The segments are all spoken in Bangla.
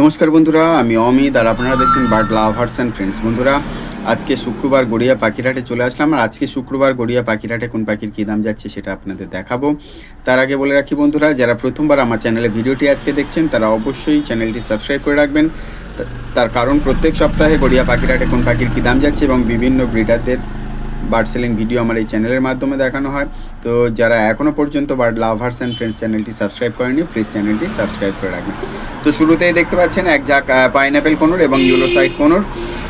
নমস্কার বন্ধুরা, আমি অমিত আর আপনারা দেখছেন বার্ড লাভার্স অ্যান্ড ফ্রেন্ডস বন্ধুরা, আজকে শুক্রবার গড়িয়া পাখিরহাটে চলে আসলাম। আর আজকে শুক্রবার গড়িয়া পাখিরহাটে কোন পাখির কী দাম যাচ্ছে সেটা আপনাদের দেখাবো। তার আগে বলে রাখি বন্ধুরা, যারা প্রথমবার আমার চ্যানেলে ভিডিওটি আজকে দেখছেন, তারা অবশ্যই চ্যানেলটি সাবস্ক্রাইব করে রাখবেন। তার কারণ প্রত্যেক সপ্তাহে গড়িয়া পাখিরহাটে কোন পাখির কী দাম যাচ্ছে এবং বিভিন্ন ব্রিডারদের বার্ড সেলিং ভিডিও আমার এই চ্যানেলের মাধ্যমে দেখানো হয়। তো যারা এখনও পর্যন্ত বার্ড লাভার্স অ্যান্ড ফ্রেন্ডস চ্যানেলটি সাবস্ক্রাইব করেনি প্লিজ চ্যানেলটি সাবস্ক্রাইব করে রাখবেন। তো শুরুতেই দেখতে পাচ্ছেন এক ঝাঁক পাইনঅ্যাপেল কোনোর এবং ইউলো সাইড কোনোর।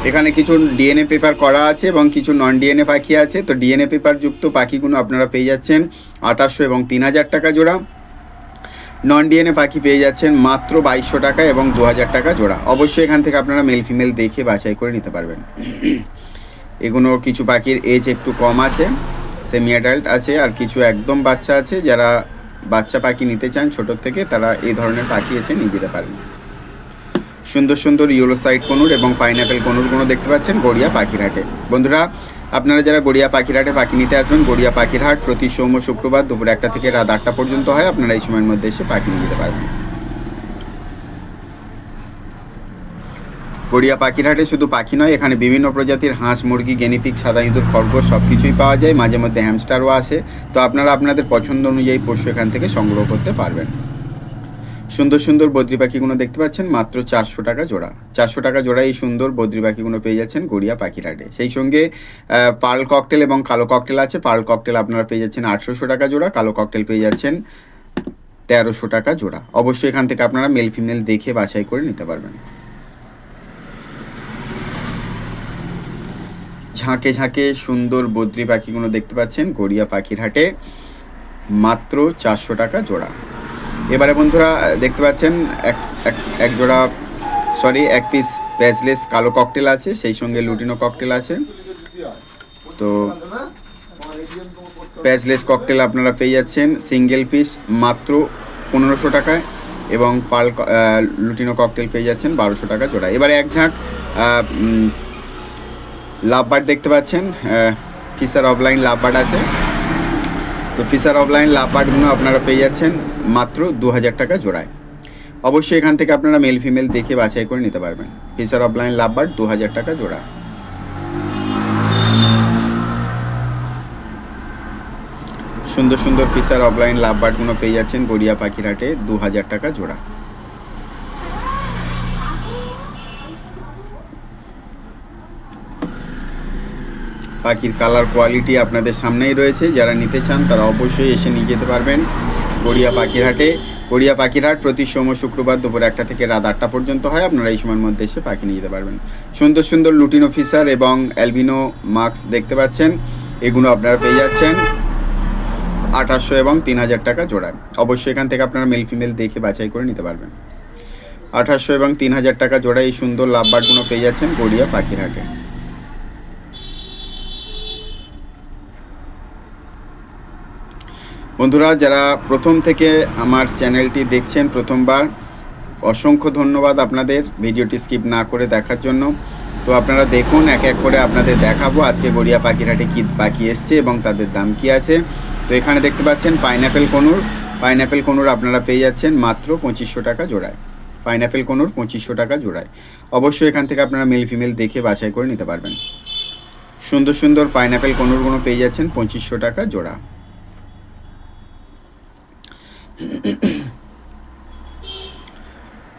এখানে কিছু ডিএনএ পেপার করা আছে এবং কিছু নন ডিএনএ পাখি আছে। তো ডিএনএ পেপার যুক্ত পাখিগুলো আপনারা পেয়ে যাচ্ছেন আঠাশশো এবং তিন হাজার টাকা জোড়া। নন ডিএনএ পাখি পেয়ে যাচ্ছেন মাত্র বাইশশো টাকা এবং দু হাজার টাকা জোড়া। অবশ্যই এখান থেকে আপনারা মেল ফিমেল দেখে বাছাই করে নিতে পারবেন। এগুলোর কিছু পাখির এজ একটু কম আছে। সেমি অ্যাডাল্ট আছে আর কিছু একদম বাচ্চা আছে, যারা বাচ্চা পাখি নিতে চান ছোটোর থেকে, তারা এই ধরনের পাখি এসে নিয়ে যেতে পারেন। সুন্দর সুন্দর ইয়েলো সাইড কনুর এবং পাইনঅ্যাপেল কনুরগুলো দেখতে পাচ্ছেন গড়িয়া পাখিরহাটে বন্ধুরা, আপনারা যারা গড়িয়া পাখিরহাটে পাখি নিতে আসবেন, গড়িয়া পাখিরহাট প্রতি সোম শুক্রবার দুপুর একটা থেকে রাত আটটা পর্যন্ত হয়, আপনারা এই সময়ের মধ্যে এসে পাখি নিয়ে যেতে পারবেন। গড়িয়া পাখিরহাটে শুধু পাখি নয়, এখানে বিভিন্ন প্রজাতির হাঁস, মুরগি গেনিপিক সাদা ইঁদুর, খরগোশ সব কিছুই পাওয়া যায়। মাঝে মধ্যে হ্যামস্টারও আসে। তো আপনারা আপনাদের পছন্দ অনুযায়ী পশু এখান থেকে সংগ্রহ করতে পারবেন। সুন্দর সুন্দর বদ্রি পাখিগুলো দেখতে পাচ্ছেন, মাত্র চারশো টাকা জোড়া। চারশো টাকা জোড়া এই সুন্দর বদ্রি পাখিগুলো পেয়ে যাচ্ছেন গড়িয়া পাখিরহাটে। সেই সঙ্গে পাল ককটেল এবং কালো ককটেল আছে। পাল ককটেল আপনারা পেয়ে যাচ্ছেন আঠেরোশো টাকা জোড়া। কালো ককটেল পেয়ে যাচ্ছেন তেরোশো টাকা জোড়া। অবশ্যই এখান থেকে আপনারা মেল ফিমেল দেখে বাছাই করে নিতে পারবেন। ঝাঁকে ঝাঁকে সুন্দর বদ্রি পাখিগুলো দেখতে পাচ্ছেন, গড়িয়া পাখির হাটে মাত্র চারশো টাকা জোড়া। এবারে বন্ধুরা, দেখতে পাচ্ছেন, এক এক এক জোড়া সরি এক পিস প্যাজলেস কালো ককটেল আছে, সেই সঙ্গে লুটিনো ককটেল আছে। তো প্যাজলেস ককটেল আপনারা পেয়ে যাচ্ছেন সিঙ্গেল পিস মাত্র পনেরোশো টাকায় এবং পাল লুটিনো ককটেল পেয়ে যাচ্ছেন বারোশো টাকা জোড়া। এবারে এক ঝাঁক আহ, উম, লাভবার্ড দেখতে পাচ্ছেন ফিসার অফলাইন লাভবার্ড আছে। তো ফিসার অফলাইন লাভবার্ডগুলো আপনারা পেয়ে যাচ্ছেন মাত্র দু হাজার টাকা জোড়ায়। অবশ্যই এখান থেকে আপনারা মেল ফিমেল দেখে বাছাই করে নিতে পারবেন। ফিসার অফলাইন লাভবার্ড দু হাজার টাকা জোড়া। সুন্দর সুন্দর ফিসার অফলাইন লাভবার্ডগুলো পেয়ে যাচ্ছেন গড়িয়া পাখিরহাটে দু হাজার টাকা জোড়া। পাখির কালার কোয়ালিটি আপনাদের সামনেই রয়েছে। যারা নিতে চান তারা অবশ্যই এসে নিয়ে যেতে পারবেন। গড়িয়া পাখিরহাটে। গড়িয়া পাখিরহাট প্রতি সোম শুক্রবার দুপুর একটা থেকে রাত আটটা পর্যন্ত হয়। আপনারা এই সময়ের মধ্যে এসে পাখি নিয়ে যেতে পারবেন। সুন্দর সুন্দর লুটিন অফিসার এবং অ্যালবিনো মাস্ক দেখতে পাচ্ছেন। এগুলো আপনারা পেয়ে যাচ্ছেন আঠাশশো এবং তিন হাজার টাকা জোড়ায়। অবশ্যই এখান থেকে আপনারা মেল ফিমেল দেখে বাছাই করে নিতে পারবেন। আঠাশশো এবং তিন হাজার টাকা জোড়ায় এই সুন্দর লাভবার্ডগুলো পেয়ে যাচ্ছেন গড়িয়া পাখিরহাটে। বন্ধুরা, যারা প্রথম থেকে আমার চ্যানেলটি দেখছেন প্রথমবার, অসংখ্য ধন্যবাদ আপনাদের ভিডিওটি স্কিপ না করে দেখার জন্য। তো আপনারা দেখুন, এক এক করে আপনাদের দেখাবো আজকে গড়িয়া পাখিরহাটে কী পাখি এসছে এবং তাদের দাম কি আছে। তো এখানে দেখতে পাচ্ছেন পাইনঅ্যাপেল কনুর। পাইনঅ্যাপেল কনুর আপনারা পেয়ে যাচ্ছেন মাত্র পঁচিশশো টাকা জোড়ায়। পাইনঅ্যাপেল কনুর পঁচিশশো টাকা জোড়ায়। অবশ্যই এখান থেকে আপনারা মেল ফিমেল দেখে বাছাই করে নিতে পারবেন। সুন্দর সুন্দর পাইনঅ্যাপেল কনুরগুলো পেয়ে যাচ্ছেন পঁচিশশো টাকা জোড়া।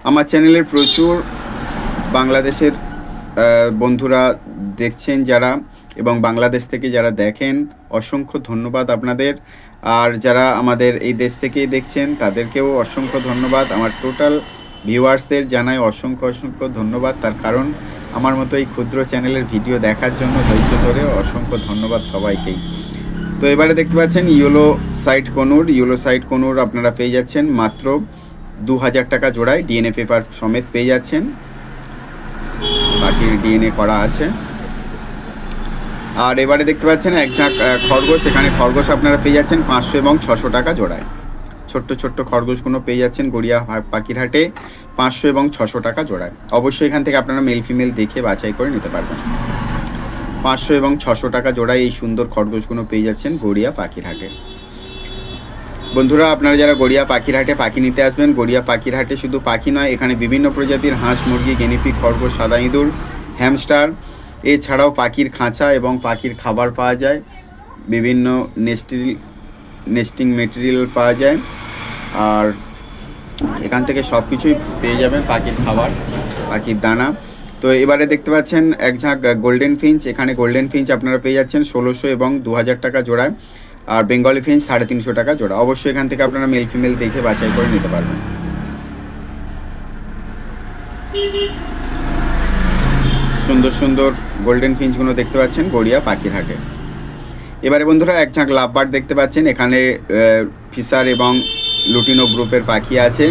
আমার চ্যানেলের প্রচুর বাংলাদেশের বন্ধুরা দেখছেন যারা এবং বাংলাদেশ থেকে যারা দেখেন, অসংখ্য ধন্যবাদ আপনাদের। আর যারা আমাদের এই দেশ থেকেই দেখছেন, তাদেরকেও অসংখ্য ধন্যবাদ। আমার টোটাল ভিউয়ার্সদের জানাই অসংখ্য অসংখ্য ধন্যবাদ। তার কারণ, আমার মতো এই ক্ষুদ্র চ্যানেলের ভিডিও দেখার জন্য ধৈর্য ধরে অসংখ্য ধন্যবাদ সবাইকেই। তো এবারে দেখতে পাচ্ছেন yellow side conure yellow side conure আপনারা পেয়ে যাচ্ছেন মাত্র দু হাজার টাকা জোড়ায় ডিএনএ পেপার সমেত পেয়ে যাচ্ছেন। বাকি ডিএনএ করা আছে। আর এবারে দেখতে পাচ্ছেন এক ঝাঁক খরগোশ, এখানে খরগোশ আপনারা পেয়ে যাচ্ছেন পাঁচশো এবং ছশো টাকা জোড়ায়। ছোট্ট ছোট্ট খরগোশগুলো পেয়ে যাচ্ছেন গড়িয়া পাখিরহাটে পাঁচশো এবং ছশো টাকা জোড়ায়। অবশ্যই এখান থেকে আপনারা মেল ফিমেল দেখে বাছাই করে নিতে পারবেন। পাঁচশো এবং ছশো টাকা জোড়ায় এই সুন্দর খরগোশগুলো পেয়ে যাচ্ছেন গড়িয়া পাখিরহাটে। বন্ধুরা, আপনারা যারা গড়িয়া পাখির হাটে পাখি নিতে আসবেন, গড়িয়া পাখির হাটে শুধু পাখি নয়, এখানে বিভিন্ন প্রজাতির হাঁস, মুরগি গেনিপিক খরগোশ, সাদা ইঁদুর, হ্যামস্টার, এছাড়াও পাখির খাঁচা এবং পাখির খাবার পাওয়া যায়, বিভিন্ন নেস্টিল, নেস্টিং মেটেরিয়াল পাওয়া যায়, আর এখান থেকে সব কিছুই পেয়ে যাবেন পাখির খাবার, পাখির দানা। তো এবারে দেখতে পাচ্ছেন এক ঝাঁক গোল্ডেন ফিঞ্চ এখানে গোল্ডেন ফিঞ্চ আপনারা পেয়ে যাচ্ছেন ষোলোশো এবং দু হাজার টাকা জোড়ায়। আর বেঙ্গলি ফিঞ্চ সাড়ে তিনশো টাকা জোড়া। অবশ্যই এখান থেকে আপনারা মেল ফিমেল দেখে বাছাই করে নিতে পারবেন। সুন্দর সুন্দর গোল্ডেন ফিঞ্চগুলো দেখতে পাচ্ছেন গড়িয়া পাখির হাটে এবারে বন্ধুরা এক ঝাঁক লাভবার্ড দেখতে পাচ্ছেন। এখানে ফিসার এবং লুটিনো গ্রুপের পাখি আছে।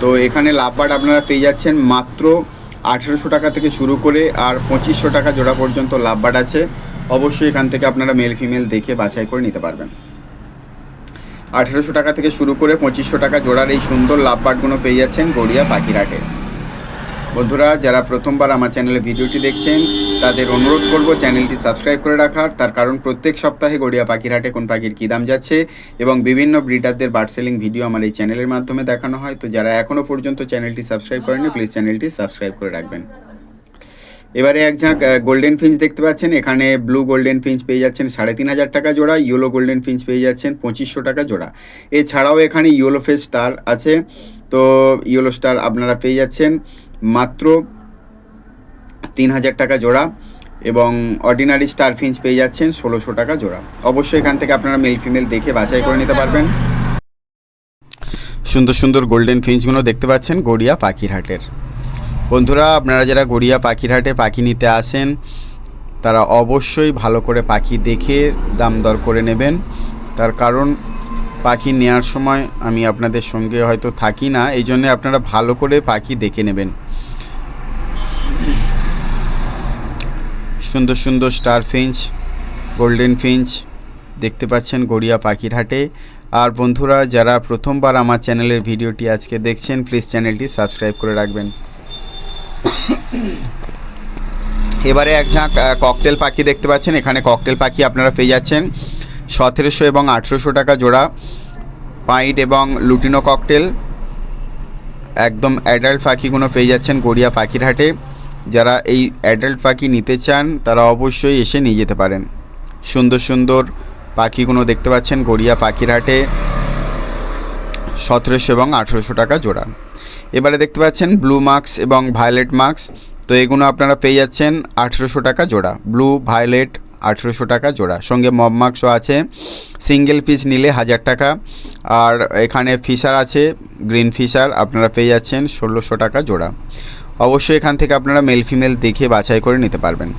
তো এখানে লাভবার্ড আপনারা পেয়ে যাচ্ছেন মাত্র আঠেরোশো টাকা থেকে শুরু করে আর পঁচিশশো টাকা জোড়া পর্যন্ত লাভবাট আছে, অবশ্যই এখান থেকে আপনারা মেল ফিমেল দেখে বাছাই করে নিতে পারবেন। আঠেরোশো টাকা থেকে শুরু করে পঁচিশশো টাকা জোড়ার এই সুন্দর লাভবাটগুলো পেয়ে যাচ্ছেন গড়িয়া পাখিরহাটে বন্ধুরা, যারা প্রথমবার আমার চ্যানেলে ভিডিওটি দেখছেন, তাদের অনুরোধ করব চ্যানেলটি সাবস্ক্রাইব করে রাখার। তার কারণ প্রত্যেক সপ্তাহে গড়িয়া পাখিরহাটে কোন পাখির কী দাম যাচ্ছে এবং বিভিন্ন ব্রিডারদের বার্ড সেলিং ভিডিও আমার এই চ্যানেলের মাধ্যমে দেখানো হয়। তো যারা এখনও পর্যন্ত চ্যানেলটি সাবস্ক্রাইব করেনি প্লিজ চ্যানেলটি সাবস্ক্রাইব করে রাখবেন। এবারে এক ঝাঁক গোল্ডেন ফিঞ্চ দেখতে পাচ্ছেন। এখানে ব্লু গোল্ডেন ফিঞ্চ পেয়ে যাচ্ছেন সাড়ে তিন হাজার টাকা জোড়া, ইয়েলো গোল্ডেন ফিঞ্চ পেয়ে যাচ্ছেন পঁচিশশো টাকা জোড়া। এছাড়াও এখানে ইয়েলো ফেস স্টার আছে। তো ইয়েলো স্টার আপনারা পেয়ে যাচ্ছেন। মাত্র তিন হাজার টাকা জোড়া এবং অর্ডিনারি স্টার ফিঞ্চ পেয়ে যাচ্ছেন ষোলোশো টাকা জোড়া। অবশ্যই এখান থেকে আপনারা মেল ফিমেল দেখে বাছাই করে নিতে পারবেন। সুন্দর সুন্দর গোল্ডেন ফিঞ্চগুলো দেখতে পাচ্ছেন গড়িয়া পাখির হাটের বন্ধুরা, আপনারা যারা গড়িয়া পাখির হাটে পাখি নিতে আসেন, তারা অবশ্যই ভালো করে পাখি দেখে দাম দর করে নেবেন। তার কারণ, পাখি নেওয়ার সময় আমি আপনাদের সঙ্গে হয়তো থাকি না এই জন্য আপনারা ভালো করে পাখি দেখে নেবেন। সুন্দর সুন্দর স্টার ফিঞ্চ, গোল্ডেন ফিঞ্চ দেখতে পাচ্ছেন গড়িয়া পাখির হাটে আর বন্ধুরা, যারা প্রথমবার আমার চ্যানেলের ভিডিওটি আজকে দেখছেন প্লিজ চ্যানেলটি সাবস্ক্রাইব করে রাখবেন। এবারে এক ককটেল পাখি দেখতে পাচ্ছেন। এখানে ককটেল পাখি আপনারা পেয়ে যাচ্ছেন। সতেরোশো এবং আঠেরোশো টাকা জোড়া পাইট এবং লুটিনো ককটেল একদম অ্যাডাল্ট পাখিগুলো পেয়ে যাচ্ছেন গড়িয়া পাখির হাটে যারা এই অ্যাডাল্ট পাখি নিতে চান, তারা অবশ্যই এসে নিয়ে যেতে পারেন। সুন্দর সুন্দর পাখিগুলো দেখতে পাচ্ছেন, গড়িয়া পাখির হাটে। সতেরোশো এবং আঠেরোশো টাকা জোড়া। এবারে দেখতে পাচ্ছেন ব্লু মার্কস এবং ভায়োলেট মার্কস তো এগুলো আপনারা পেয়ে যাচ্ছেন আঠেরোশো টাকা জোড়া। ব্লু ভায়োলেট আঠেরোশো টাকা জোড়া। সঙ্গে মব মার্কসও আছে। সিঙ্গেল পিস নিলে হাজার টাকা। আর এখানে ফিশার আছে গ্রিন ফিশার আপনারা পেয়ে যাচ্ছেন ষোলোশো টাকা জোড়া। অবশ্যই এখান থেকে আপনারা মেল ফিমেল দেখে বাছাই করে নিতে পারবেন।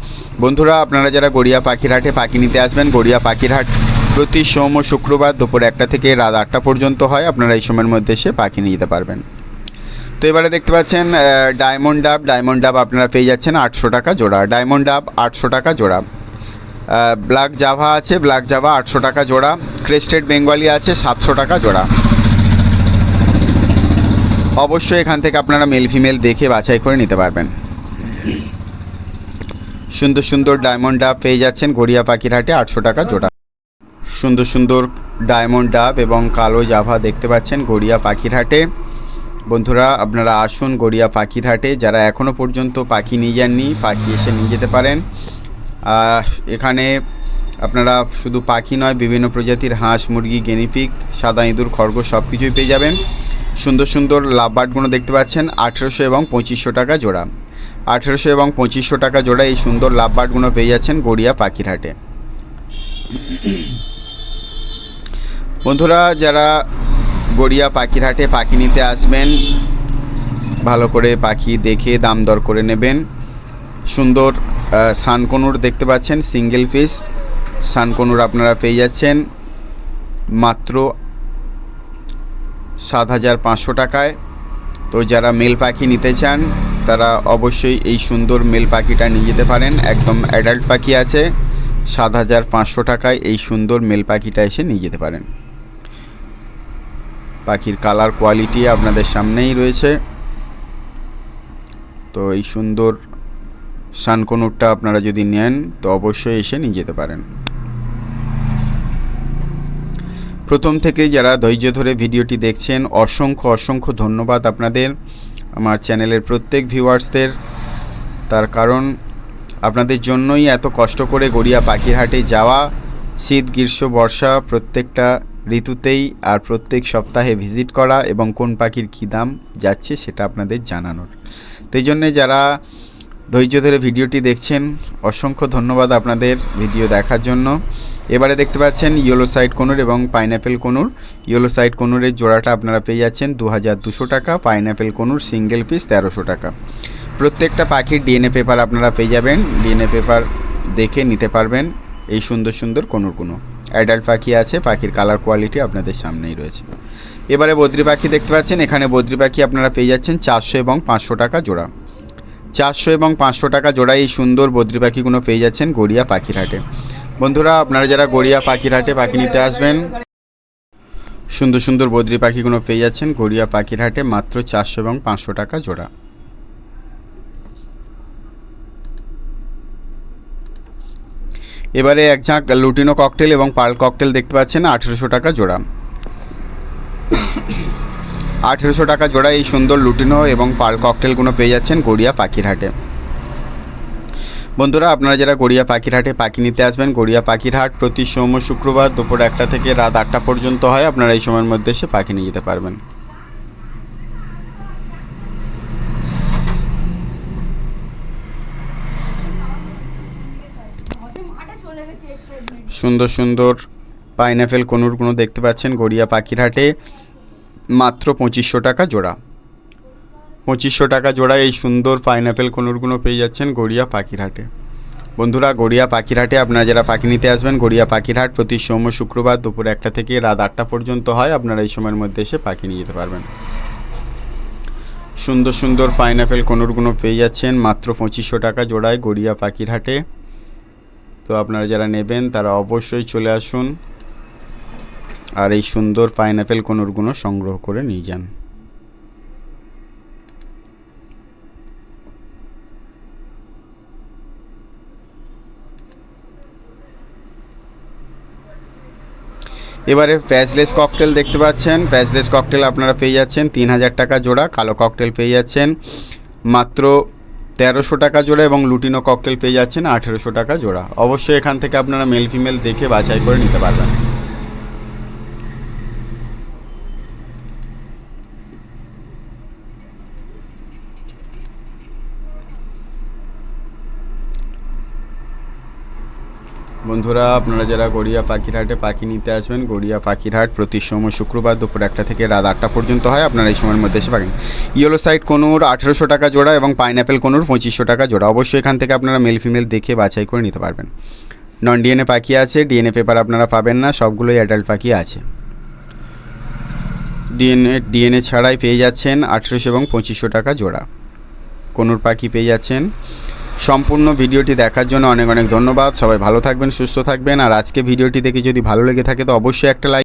বন্ধুরা, আপনারা যারা গড়িয়া পাখিরহাটে পাখি নিতে আসবেন, গড়িয়া পাখিরহাট প্রতি সোম ও শুক্রবার দুপুর একটা থেকে রাত আটটা পর্যন্ত হয়, আপনারা এই সময়ের মধ্যে এসে পাখি নিয়ে যেতে পারবেন। তো এবারে দেখতে পাচ্ছেন ডায়মন্ড ডাব ডায়মন্ড ডাব আপনারা পেয়ে যাচ্ছেন আটশো টাকা জোড়া। ডায়মন্ড ডাব আটশো টাকা জোড়া। ব্ল্যাক জাভা আছে ব্ল্যাক জাভা আটশো টাকা জোড়া। ক্রেস্টেড বেঙ্গলি আছে, সাতশো টাকা জোড়া। অবশ্যই এখান থেকে আপনারা মেল ফিমেল দেখে বাছাই করে নিতে পারবেন। সুন্দর সুন্দর ডায়মন্ড ডাব পেয়ে যাচ্ছেন গড়িয়া পাখির হাটে আটশো টাকা জোড়া। সুন্দর সুন্দর ডায়মন্ড ডাব এবং কালো জাভা দেখতে পাচ্ছেন গড়িয়া পাখির হাটে বন্ধুরা, আপনারা আসুন গড়িয়া পাখির হাটে যারা এখনও পর্যন্ত পাখি নিয়ে যাননি, পাখি এসে নিয়ে যেতে পারেন। এখানে আপনারা শুধু পাখি নয়, বিভিন্ন প্রজাতির হাঁস, মুরগি গেনিপিক সাদা ইঁদুর, খরগোশ সব কিছুই পেয়ে যাবেন। সুন্দর সুন্দর লাভবার্ডগুলো দেখতে পাচ্ছেন, আঠেরোশো এবং পঁচিশশো টাকা জোড়া। আঠেরোশো এবং পঁচিশশো টাকা জোড়া এই সুন্দর লাভ লাভবার্ডগুলো পেয়ে যাচ্ছেন গড়িয়া পাখির হাটে বন্ধুরা, যারা গড়িয়া পাখির হাটে পাখি নিতে আসবেন, ভালো করে পাখি দেখে দাম দর করে নেবেন। সুন্দর সানকনুর দেখতে পাচ্ছেন সিঙ্গেল পিস সানকনুর আপনারা পেয়ে যাচ্ছেন। মাত্র সাত হাজার পাঁচশো টাকায়। তো যারা মেল পাখি নিতে চান, তারা অবশ্যই এই সুন্দর মেল পাখিটা নিয়ে যেতে পারেন। একদম অ্যাডাল্ট পাখি আছে। সাত হাজার পাঁচশো টাকায় এই সুন্দর মেল পাখিটা এসে নিয়ে যেতে পারেন। পাখির কালার কোয়ালিটি আপনাদের সামনেই রয়েছে। তো এই সুন্দর সানকনুরটা আপনারা যদি নেন, তো অবশ্যই এসে নিয়ে যেতে পারেন। প্রথম থেকে যারা ধৈর্য ধরে ভিডিওটি দেখছেন, অসংখ্য অসংখ্য ধন্যবাদ আপনাদের, আমার চ্যানেলের প্রত্যেক ভিউয়ার্সদের। তার কারণ, আপনাদের জন্যই এত কষ্ট করে গড়িয়া পাখিরহাটে যাওয়া, শীত, গ্রীষ্ম, বর্ষা প্রত্যেকটা ঋতুতেই আর প্রত্যেক সপ্তাহে ভিজিট করা এবং কোন পাখির কী দাম যাচ্ছে সেটা আপনাদের জানানোর। তো এই জন্যে যারা ধৈর্য ধরে ভিডিওটি দেখছেন। অসংখ্য ধন্যবাদ আপনাদের ভিডিও দেখার জন্য। এবারে দেখতে পাচ্ছেন ইয়েলো সাইড কোনুর এবং পাইনঅ্যাপেল কোনুর। ইয়েলো সাইড কোনুরের জোড়াটা আপনারা পেয়ে যাচ্ছেন দু হাজার দুশো টাকা, পাইনঅ্যাপেল কোনুর সিঙ্গেল পিস তেরোশো টাকা। প্রত্যেকটা পাখির ডিএনএ পেপার আপনারা পেয়ে যাবেন। ডিএনএ পেপার দেখে নিতে পারবেন এই সুন্দর সুন্দর কোনুর কোনো অ্যাডাল্ট পাখি আছে, পাখির কালার কোয়ালিটি আপনাদের সামনেই রয়েছে। এবারে বদ্রি পাখি দেখতে পাচ্ছেন, এখানে বদ্রি পাখি আপনারা পেয়ে যাচ্ছেন চারশো এবং পাঁচশো টাকা জোড়া। চারশো এবং পাঁচশো টাকা জোড়া এই সুন্দর বদ্রি পাখিগুলো পেয়ে যাচ্ছেন গড়িয়া পাখির হাটে বন্ধুরা, আপনারা যারা গড়িয়া পাখির হাটে পাখি নিতে আসবেন, সুন্দর সুন্দর বদ্রি পাখিগুলো পেয়ে যাচ্ছেন গড়িয়া পাখির হাটে মাত্র চারশো এবং পাঁচশো টাকা জোড়া। এবারে এক ঝাঁক লুটিনো ককটেল এবং পার্ল ককটেল দেখতে পাচ্ছেন, আঠেরোশো টাকা জোড়া। আঠেরোশো টাকা জোড়া এই সুন্দর লুটিনো এবং পাল ককটেলগুলো পেয়ে যাচ্ছেন গড়িয়া পাখিরহাটে। বন্ধুরা, আপনারা যারা গড়িয়া পাখিরহাটে পাখি নিতে আসবেন, গড়িয়া পাখিরহাট প্রতি সোম শুক্রবার দুপুর একটা থেকে রাত আটটা পর্যন্ত হয়। আপনারা এই সময়ের মধ্যে এসে পাখি নিয়ে যেতে পারবেন। সুন্দর সুন্দর পাইনাপেল কোনুরগুলো দেখতে পাচ্ছেন গড়িয়া পাখিরহাটে। মাত্র পঁচিশশো টাকা জোড়া। পঁচিশশো টাকা জোড়া এই সুন্দর পাইনাপেল কোনুরগুলো পেয়ে যাচ্ছেন গড়িয়া পাখিরহাটে। বন্ধুরা, গড়িয়া পাখিরহাটে আপনারা যারা পাখি নিতে আসবেন, গড়িয়া পাখিরহাট প্রতি সোম শুক্রবার দুপুর একটা থেকে রাত আটটা পর্যন্ত হয়। আপনারা এই সময়ের মধ্যে এসে পাখি নিয়ে যেতে পারবেন। সুন্দর সুন্দর পাইনাপেল কোনুরগুলো পেয়ে যাচ্ছেন মাত্র পঁচিশশো টাকা জোড়ায় গড়িয়া পাখিরহাটে। তো আপনারা যারা নেবেন, তারা অবশ্যই চলে আসুন। আর এই সুন্দর পাইনাপেল কোনুরগুলো সংগ্রহ করে নিয়ে যান। এবারে প্যাচলেস ককটেল দেখতে পাচ্ছেন। প্যাচলেস ককটেল আপনারা পেয়ে যাচ্ছেন তিন হাজার টাকা জোড়া, কালো ককটেল পেয়ে যাচ্ছেন মাত্র তেরোশো টাকা জোড়া এবং লুটিনো ককটেল পেয়ে যাচ্ছেন আঠেরোশো টাকা জোড়া। অবশ্যই এখান থেকে আপনারা মেল ফিমেল দেখে বাছাই করে নিতে পারবেন। বন্ধুরা, আপনারা যারা গড়িয়া পাখিরহাটে পাখি নিতে আসবেন, গড়িয়া পাখিরহাট প্রতি সময় শুক্রবার দুপুর একটা থেকে রাত আটটা পর্যন্ত হয়। আপনারা এই সময়ের মধ্যে এসে পাবেন ইয়েলো সাইড কোনুর আঠেরোশো টাকা জোড়া এবং পাইনাপেল কোনুর পঁচিশশো টাকা জোড়া। অবশ্যই এখান থেকে আপনারা মেল ফিমেল দেখে বাছাই করে নিতে পারবেন। নন ডিএনএ পাখি আছে, ডিএনএ পেপার আপনারা পাবেন না, সবগুলোই অ্যাডাল্ট পাখি আছে। ডিএনএ ডিএনএ ছাড়াই পেয়ে যাচ্ছেন আঠেরোশো এবং পঁচিশশো টাকা জোড়া। কোনুর পাখি পেয়ে যাচ্ছেন সম্পূর্ণ ভিডিওটি দেখার জন্য অনেক অনেক ধন্যবাদ। সবাই ভালো থাকবেন, সুস্থ থাকবেন। আর আজকে ভিডিওটি দেখে যদি ভালো লেগে থাকে, তো অবশ্যই একটা লাইক